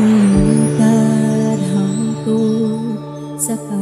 มีตาทอตัวสัก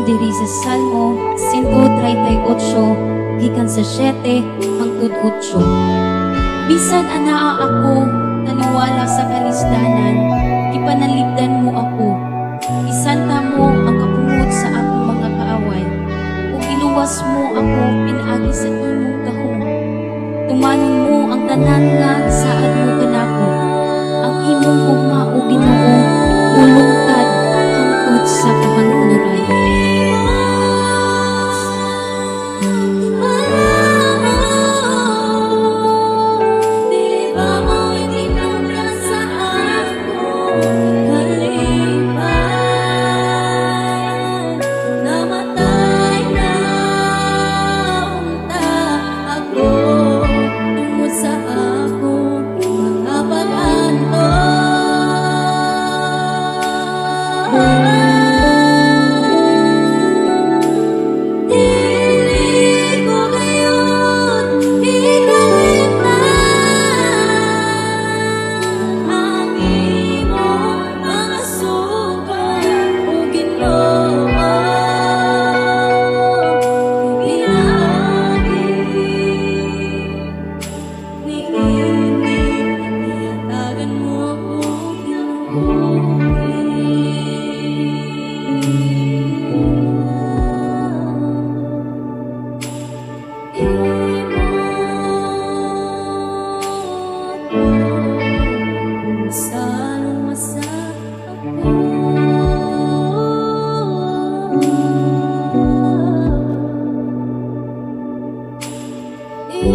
Ang diri sa Salmo 138 gikan sa 7 hangtod 8. Bisan anaa ako naniwala sa kalisdanan,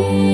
Ooh.